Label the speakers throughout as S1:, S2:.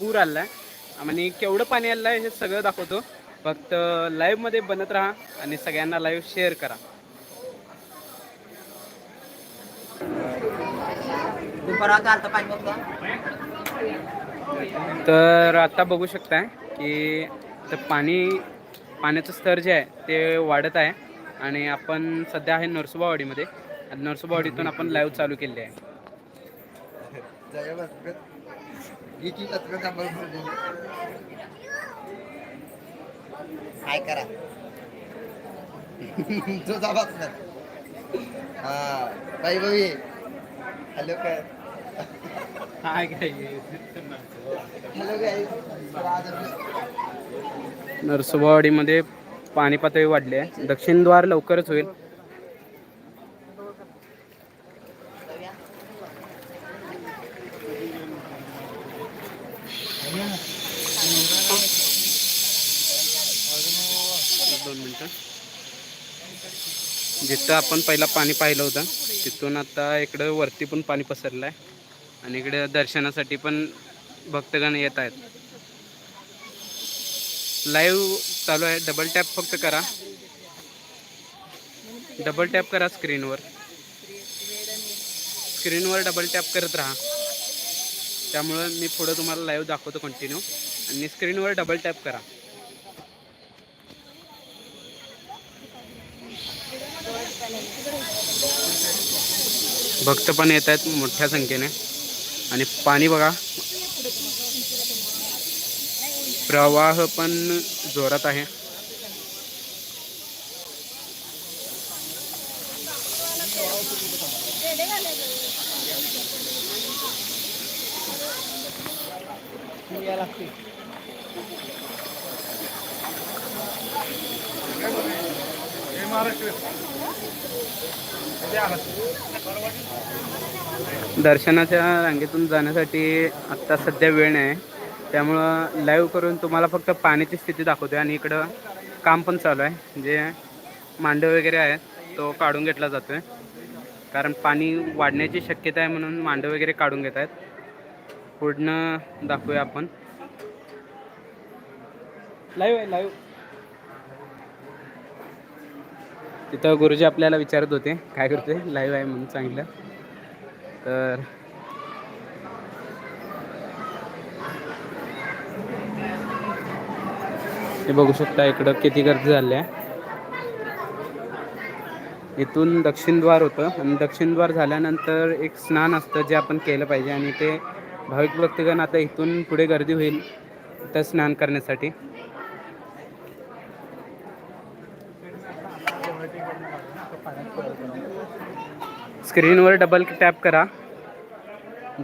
S1: पूर आलाय. आणि केवढं पाणी आलं आहे हे सगळं दाखवतो. फक्त लाईव्हमध्ये बनत राहा आणि सगळ्यांना लाईव्ह शेअर करा. तर आता बघू शकताय की तर पाणी पाण्याचं स्तर जे आहे ते वाढत आहे. आणि आपण सध्या आहे नरसोबावाडीमध्ये. आणि नरसोबावाडीतून आपण लाईव्ह चालू केले आहे.
S2: काय करा तुझा बसणार हा बाई बाई हॅलो काय
S1: काय काय
S2: हॅलो काय
S1: नरसोबावाडीमध्ये पाणी पातळी वाढली आहे. दक्षिण द्वार लवकरच होईल. जिथं आपण पहिला पाणी पाहिलं होतं तिथून आता इकडं वरती पण पाणी पसरलं आहे आणि इकडे दर्शनासाठी पण भक्तगण येत आहेत. लाईव्ह चालू आहे. डबल टॅप फक्त करा. डबल टॅप करा स्क्रीनवर स्क्रीनवर डबल टॅप करत राहा. त्यामुळं मी पुढं तुम्हाला लाईव्ह दाखवतो कंटिन्यू आणि स्क्रीनवर डबल टॅप करा. भक्त पण येत आहेत मोठ्या संख्येने. आणि पाणी बघा. प्रवाह पण जोरात आहे. दर्शनाच्या रांगेतून जाण्यासाठी आत्ता सध्या वेळ नाही. त्यामुळं लाईव्ह करून तुम्हाला फक्त पाण्याची स्थिती दाखवते आणि इकडं काम पण चालू आहे. जे मांडव वगैरे आहेत तो काढून घेतला जातो आहे कारण पाणी वाढण्याची शक्यता आहे म्हणून मांडव वगैरे काढून घेत आहेत. पुढनं दाखवूया आपण. लाईव्ह आहे लाईव्ह तिथं गुरुजी आपल्याला विचारत होते काय करते लाईव्ह आहे म्हणून सांगितलं. तर हे बघू शकता इकडं किती गर्दी झाली आहे. इथून दक्षिणद्वार होतं आणि दक्षिणद्वार झाल्यानंतर एक स्नान असतं जे आपण केलं पाहिजे आणि ते भाविक भक्तगण आता इथून पुढे गर्दी होईल तर स्नान करण्यासाठी. स्क्रीनवर डबल टॅप करा.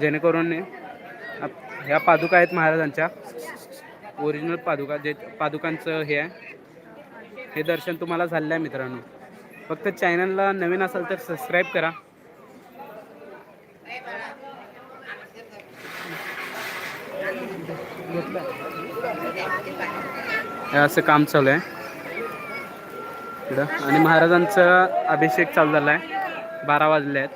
S1: जेणेकरून आप- ह्या पादुका आहेत महाराजांच्या. ओरिजिनल पादुका जे पादुकांचं हे आहे. हे दर्शन तुम्हाला झालेलं आहे मित्रांनो. फक्त चॅनलला नवीन असाल तर सबस्क्राईब करा. हे असं काम चालू आहे. आणि महाराजांचा अभिषेक चालू झाला आहे बारा वाजले आहेत.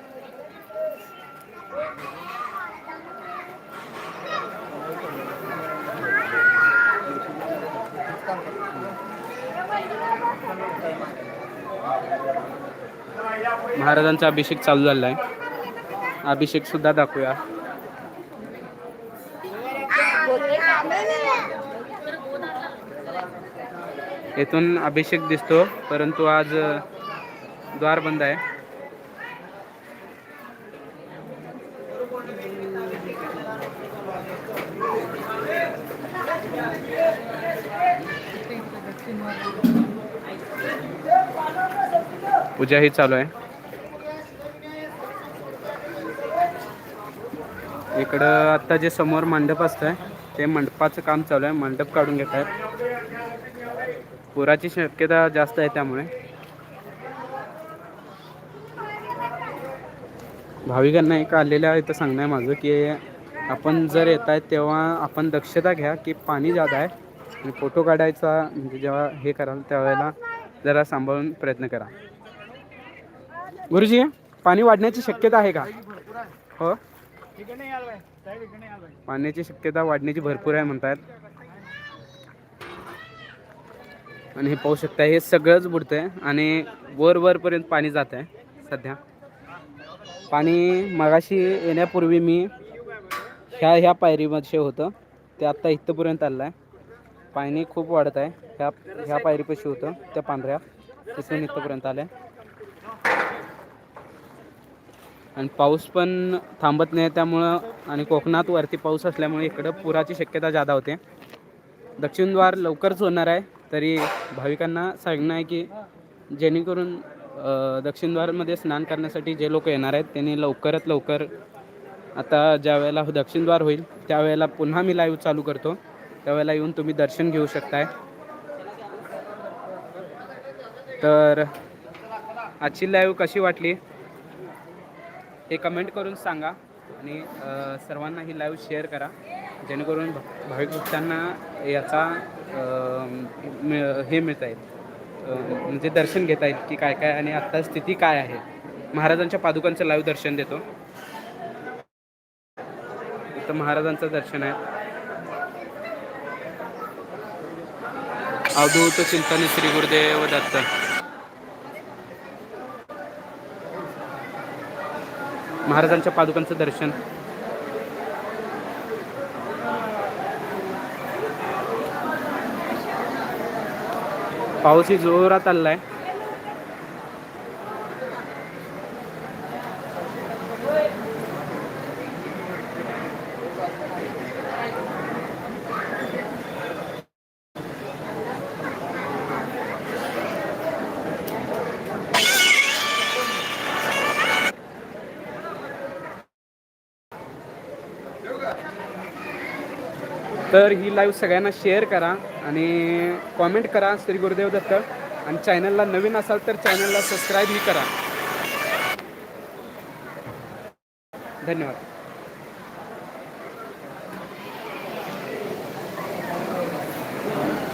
S1: महाराजांचा अभिषेक चालू झाला आहे अभिषेक सुद्धा दाखवूया. येथून अभिषेक दिसतो परंतु आज द्वार बंद आहे. पूजा ही चालू आहे. इकडं आता जे समोर मंडप असतंय ते मंडपाचं काम चालू आहे. मंडप काढून घेत आहेत. पुराची शक्यता जास्त आहे त्यामुळे. भाविकांना एक आलेल्या इथं सांगणं आहे माझं की आपण जर येत आहे तेव्हा आपण दक्षता घ्या की पाणी जादा आहे. आणि फोटो काढायचा म्हणजे जेव्हा हे कराल त्यावेळेला जरा सांभाळून प्रयत्न करा. गुरुजी पाणी वाढण्याची शक्यता आहे का? हो? पाण्याची शक्यता वाढण्याची भरपूर आहे म्हणतात. आणि हे पाहू शकता हे सगळंच बुडतंय आणि वर वरपर्यंत पाणी जात आहे सध्या. पाणी मगाशी येण्यापूर्वी मी ह्या ह्या पायरीमध्ये होतं ते आत्ता इथंपर्यंत आलं आहे पाणी खूप वाढत आहे ह्या ह्या पायरीपाशी होतं त्या पांढऱ्या तिथून इथंपर्यंत आलं आहे आणि पाऊस पण थांबत नाही त्यामुळं आणि कोकणात वरती पाऊस असल्यामुळे इकडं पुराची शक्यता जादा होते. दक्षिणद्वार लवकरच होणार आहे तरी भाविकांना सांगणं आहे की जेणेकरून दक्षिणद्वारमध्ये स्नान करण्यासाठी जे लोक येणार आहेत त्यांनी लवकरात लवकर आता ज्या वेळेला दक्षिणद्वार होईल त्यावेळेला पुन्हा मी लाईव्ह चालू करतो. त्यावेळेला येऊन तुम्ही दर्शन घेऊ शकताय. तर आजची लाईव्ह कशी वाटली? हे कमेंट करून सांगा आणि सर्वांना ही लाईव्ह शेअर करा. जेणेकरून भाविक भक्तांना याचा मिळ- हे मिळता येईल. म्हणजे दर्शन घेता येईल की काय काय आणि आत्ता स्थिती काय आहे. महाराजांच्या पादुकांचं लाईव्ह दर्शन देतो. इथं महाराजांचं दर्शन आहे. अवधूत चिंतन श्री गुरुदेव दत्त. महाराजांच्या पादुकांचं दर्शन. पाऊसही जोरात आलाय तर ही लाईव्ह सगळ्यांना शेअर करा आणि कॉमेंट करा श्री गुरुदेव दत्त. आणि चॅनलला नवीन असाल तर चॅनलला सबस्क्राईबही करा. धन्यवाद.